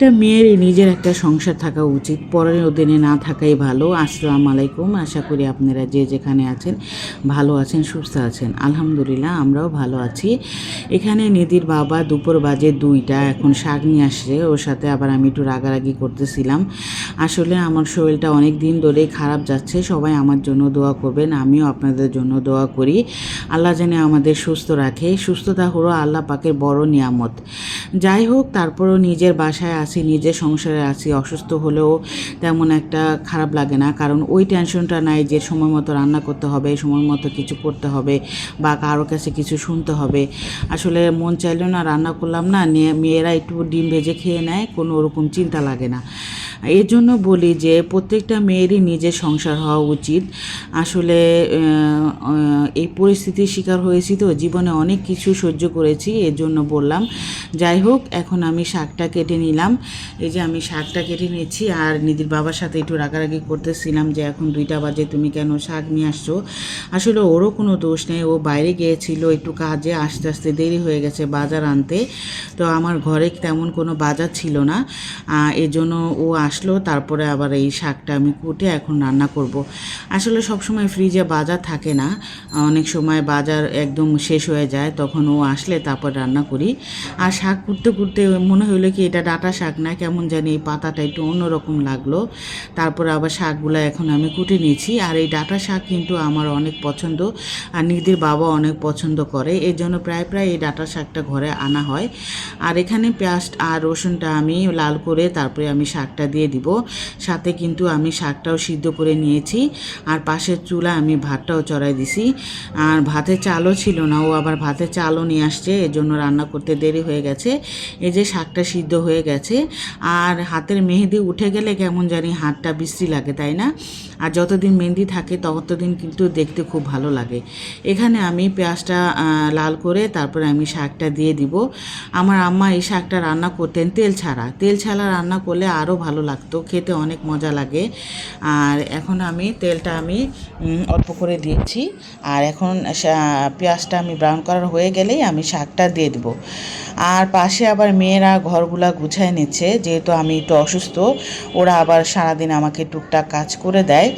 প্রত্যেকটা মেয়েরই নিজের একটা সংসার থাকা উচিত। পরের অধীনে না থাকাই ভালো। আসসালাম আলাইকুম। আশা করি আপনারা যে যেখানে আছেন ভালো আছেন, সুস্থ আছেন। আলহামদুলিল্লাহ, আমরাও ভালো আছি। এখানে নিধির বাবা দুপুর বাজে দুইটা। এখন শাক নিয়ে আসছে। ওর সাথে আবার আমি একটু রাগারাগি করতেছিলাম। আসলে আমার শরীরটা অনেক দিন ধরেই খারাপ যাচ্ছে। সবাই আমার জন্য দোয়া করবেন। আমিও আপনাদের জন্য দোয়া করি। আল্লাহ যেন আমাদের সুস্থ রাখে। সুস্থতা হলো আল্লাহ পাকের বড় নিয়ামত। যাই হোক, তারপরও নিজের বাসায় আছি নিজের সংসারে আছি, অসুস্থ হলেও তেমন একটা খারাপ লাগে না। কারণ ওই টেনশনটা নাই যে সময় মতো রান্না করতে হবে, সময় মতো কিছু করতে হবে বা কারোর কাছে কিছু শুনতে হবে। আসলে মন চাইলেও না রান্না করলাম না মেয়েরা একটু ডিম ভেজে খেয়ে নেয়, কোনো ওরকম চিন্তা লাগে না। এর জন্য বলি যে প্রত্যেকটা মেয়েরই নিজের সংসার হওয়া উচিত। আসলে এই পরিস্থিতির শিকার হয়েছি তো, জীবনে অনেক কিছু সহ্য করেছি এর জন্য বললাম, যাই হোক, এখন আমি শাকটা কেটে নিলাম। এই যে আমি শাকটা কেটে নিয়েছি আর নিদির বাবার সাথে একটু রাগারাগি করতেছিলাম যে এখন দুইটা বাজে, তুমি কেন শাক নিয়ে আসছো? আসলে ওরও কোনো দোষ নেই, ও বাইরে গিয়েছিল একটু কাজে, আস্তে আস্তে দেরি হয়ে গেছে বাজার আনতে। তো আমার ঘরে তেমন কোনো বাজার ছিল না এজন্য ও আসলো, তারপরে আবার এই শাকটা আমি কুটে এখন রান্না করব। আসলে সব সময় ফ্রিজে বাজার থাকে না। অনেক সময় বাজার একদম শেষ হয়ে যায়, তখন ও আসলে তারপর রান্না করি। আর শাক কুটতে কুটতে মনে হলো কি এটা ডাটা শাক না, কেমন জানি এই পাতাটা একটু অন্যরকম লাগল। তারপরে আবার শাকগুলো এখন আমি কুটে নিয়েছি। আর এই ডাটা শাক কিন্তু আমার অনেক পছন্দ, আর নিদির বাবা অনেক পছন্দ করে। এই জন্য প্রায় প্রায় এই ডাটা শাকটা ঘরে আনা হয়। আর এখানে পেঁয়াজ আর রসুনটা আমি লাল করে তারপরে আমি শাকটা দিয়ে দিব। সাথে কিন্তু আমি শাকটাও সিদ্ধ করে নিয়েছি আর পাশের চুলা আমি ভাতটাও চড়াই দিছি। আর ভাতের চালও ছিল না, ও আবার ভাতের চালও নিয়ে আসছে এর জন্য রান্না করতে দেরি হয়ে গেছে। এই যে শাকটা সিদ্ধ হয়ে গেছে, আর হাতের মেহেদি উঠে গেলে কেমন জানি হাতটা বিশ্রী লাগে, তাই না? আর যতদিন মেহেন্দি থাকে, ততদিন কিন্তু দেখতে খুব ভালো লাগে। এখানে আমি পেঁয়াজটা লাল করে তারপরে আমি শাকটা দিয়ে দিব। আমার আম্মা এই শাকটা রান্না করতেন তেল ছাড়া। তেল ছাড়া রান্না করলে আরও ভালো লাগতো, খেতে অনেক মজা লাগে। আর এখন আমি তেলটা আমি অল্প করে দিয়েছি। আর এখন পেঁয়াজটা আমি ব্রাউন কালার হয়ে গেলেই আমি শাকটা দিয়ে দেবো। আর পাশে আবার মেয়েরা ঘরগুলা গুছায় নিচ্ছে, যেহেতু আমি একটু অসুস্থ, ওরা আবার সারাদিন আমাকে টুকটাক কাজ করে দেয়।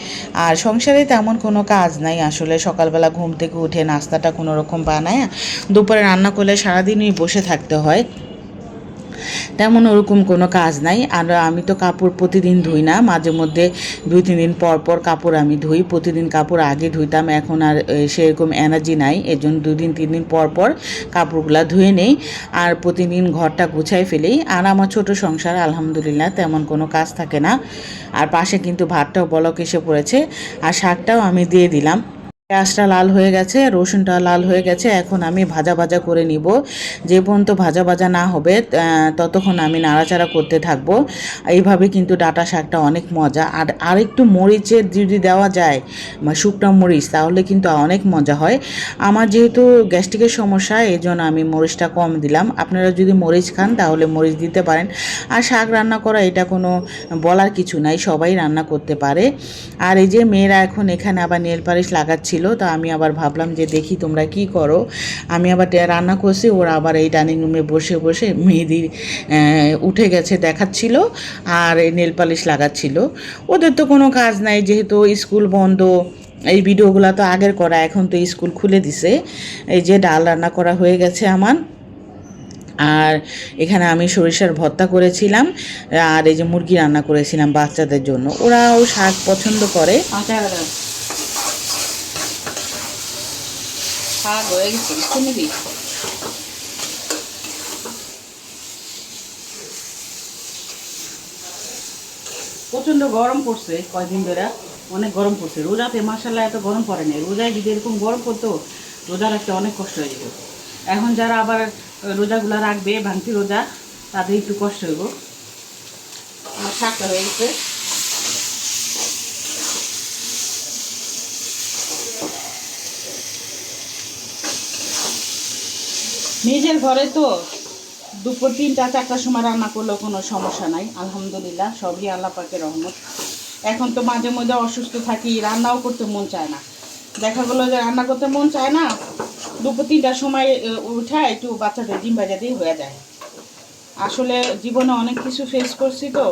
আর সংসারে তেমন কোনো কাজ নাই, আসলে সকালবেলা ঘুম থেকে উঠে নাস্তাটা কোনো রকম বানায়। দুপুরে রান্না করলে সারাদিনই বসে থাকতে হয়। তেমন ওরকম কোনো কাজ নাই। আর আমি তো কাপড় প্রতিদিন ধুই না। মাঝে মধ্যে দুই, তিন দিন পর পর কাপড় আমি ধুই। প্রতিদিন কাপড় আগে ধুইতাম, এখন আর সেরকম এনার্জি নাই। এর জন্য দুই দিন, তিন দিন পর পর কাপড়গুলা ধুয়ে নেই। আর প্রতিদিন ঘরটা গুছাই ফেলি আর আমার ছোট সংসার, আলহামদুলিল্লাহ, তেমন কোনো কাজ থাকে না। আর পাশে কিন্তু ভাতটাও বলক এসে পড়েছে। আর শাকটাও আমি দিয়ে দিলাম। পেঁয়াজটা লাল হয়ে গেছে, রসুনটা লাল হয়ে গেছে, এখন আমি ভাজা ভাজা করে নিব। যে পর্যন্ত ভাজা ভাজা না হবে ততক্ষণ আমি নাড়াচাড়া করতে থাকব। এইভাবে কিন্তু ডাটা শাকটা অনেক মজা। আর আরেকটু মরিচের যদি দেওয়া যায় শুকনো মরিচ, তাহলে কিন্তু অনেক মজা হয়। আমার যেহেতু গ্যাস্ট্রিকের সমস্যা এই জন্য আমি মরিচটা কম দিলাম। আপনারা যদি মরিচ খান, তাহলে মরিচ দিতে পারেন। আর শাক রান্না করা, এটা কোনো বলার কিছু নাই, সবাই রান্না করতে পারে। আর এই যে মেয়েরা এখন এখানে আবার নেল পালিশ লাগাচ্ছিল তো আমি আবার ভাবলাম যে দেখি তোমরা কি করো। আমি আবার রান্না করছি, ওরা আবার এই ডাইনিং রুমে বসে বসে মেহেদি উঠে গেছে দেখাচ্ছিল আর এই নেল পালিশ লাগাচ্ছিল। ওদের তো কোনো কাজ নাই, যেহেতু স্কুল বন্ধ, এই ভিডিওগুলো তো আগের করা, এখন তো স্কুল খুলে দিছে। এই যে ডাল রান্না করা হয়ে গেছে আমার। আর এখানে আমি সরিষার ভর্তা করেছিলাম, আর এই যে মুরগি রান্না করেছিলাম বাচ্চাদের জন্য। ওরাও শাক পছন্দ করে আচ্ছা দাদা শাক হয়ে গেছে, একটু নিবি? প্রচণ্ড গরম পড়ছে কয়দিন ধরে, অনেক গরম পড়ছে। রোজাতে মাসাল্লাহ এত গরম পড়ে নাই। রোজায় যদি এরকম গরম পড়তো, রোজা রাখতে অনেক কষ্ট হয়ে যেত। এখন যারা আবার রোজাগুলো রাখবে, ভাঙতি রোজা, তাদের একটু কষ্ট হইব। আমার শাকটা হয়ে গেছে। নিজের ঘরে তো দুপুর তিনটা, চারটার সময় রান্না করলেও কোনো সমস্যা নাই। আলহামদুলিল্লাহ, সবই আল্লাহ পাকের রহমত। এখন তো মাঝে মধ্যে অসুস্থ থাকি, রান্নাও করতে মন চায় না। দেখা গেলো যে রান্না করতে মন চায় না, দুপুর তিনটার সময় উঠে একটু বাচ্চাদের ডিম দিয়ে হয়ে যায়। আসলে জীবনে অনেক কিছু ফেস করছি তো।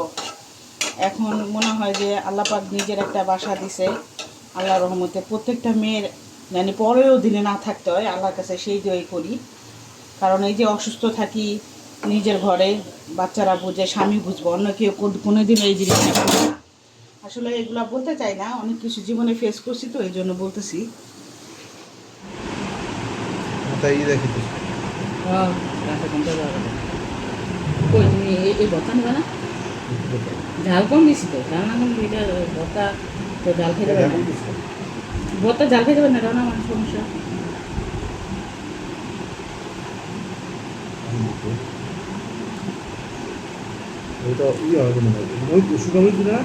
এখন মনে হয় যে আল্লাহ পাক নিজের একটা বাসা দিছে আল্লাহ রহমতে প্রত্যেকটা মেয়ের মানে পরেও দিনে না থাকতে হয়, আল্লাহর কাছে সেই দই করি। কারণ এই যে অসুস্থ থাকি নিজের ঘরে বাচ্চারা বুঝে স্বামী বুঝব অন্য কেউ কোনো দিন এই জিনিসটা করবে না। আসলে এগুলা বলতে চাই না অনেক কিছু জীবনে ফেস করছি তো এই জন্য বলতেছি। কই তুমি এই এই নেবে না? ঝাল কম দিছি তো কম এটা তো ঝাল খেতে পারবে ঝাল খেতে পারবে না রান্না আমার সমস্যা। ওইটা ই হবে মনে হয়। ওই না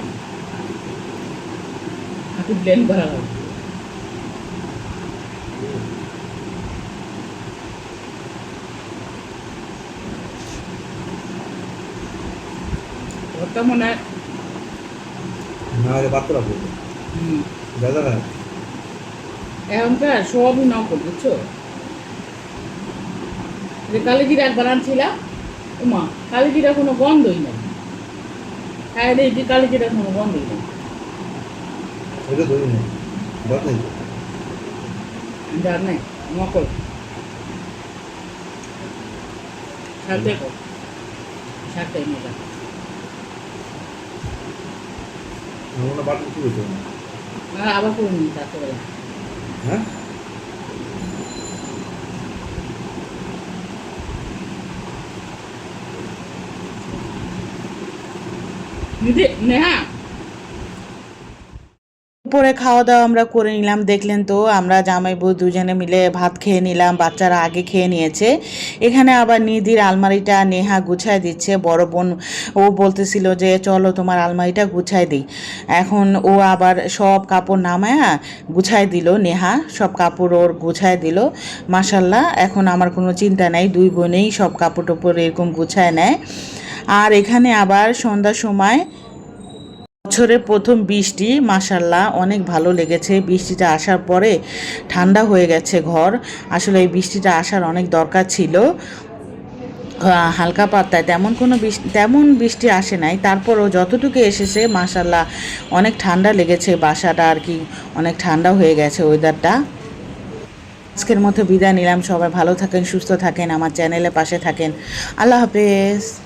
একটু ব্লেন্ড করা লাগবে বতা মনে হয় না হলে পড়বে হুম, দাদা না এখনকার সবই নকল বুঝছ? যে কালিজিরা একবার আনছিলাম ওমা কালিজিরা কোনো গন্ধই নেই। হ্যাঁ দেখি কালিজিরা কোনো গন্ধই নেই। নেই যার মজা আবার করে নিই তারপরে। হ্যাঁ? উপরে খাওয়া দাওয়া আমরা করে নিলাম, দেখলেন তো আমরা জামাই বউ দুজনে মিলে ভাত খেয়ে নিলাম, বাচ্চারা আগে খেয়ে নিয়েছে। এখানে আবার নিধির আলমারিটা নেহা গুছায় দিচ্ছে, বড় বোন ও বলতেছিল যে, চলো তোমার আলমারিটা গুছায় দিই। এখন ও আবার সব কাপড় নামায় গুছায় দিল, নেহা সব কাপড় ওর গুছায় দিল। মাসাল্লাহ এখন আমার কোনো চিন্তা নাই, দুই বোনেই সব কাপড় টাপড় এরকম গুছায় নেয়। আর এখানে আবার সন্ধ্যার সময় বছরের প্রথম বৃষ্টি মাসাল্লাহ অনেক ভালো লেগেছে। বৃষ্টিটা আসার পরে ঠান্ডা হয়ে গেছে ঘর। আসলে এই বৃষ্টিটা আসার অনেক দরকার ছিল। হালকা পাত্তায় তেমন কোনো বৃষ্টি, তেমন বৃষ্টি আসে নাই। তারপরও যতটুকু এসেছে মাসাল্লাহ অনেক ঠান্ডা লেগেছে বাসাটা আর কি, অনেক ঠান্ডা হয়ে গেছে ওয়েদারটা আজকের মতো বিদায় নিলাম। সবাই ভালো থাকেন, সুস্থ থাকেন, আমার চ্যানেলের পাশে থাকেন। আল্লাহ হাফেজ।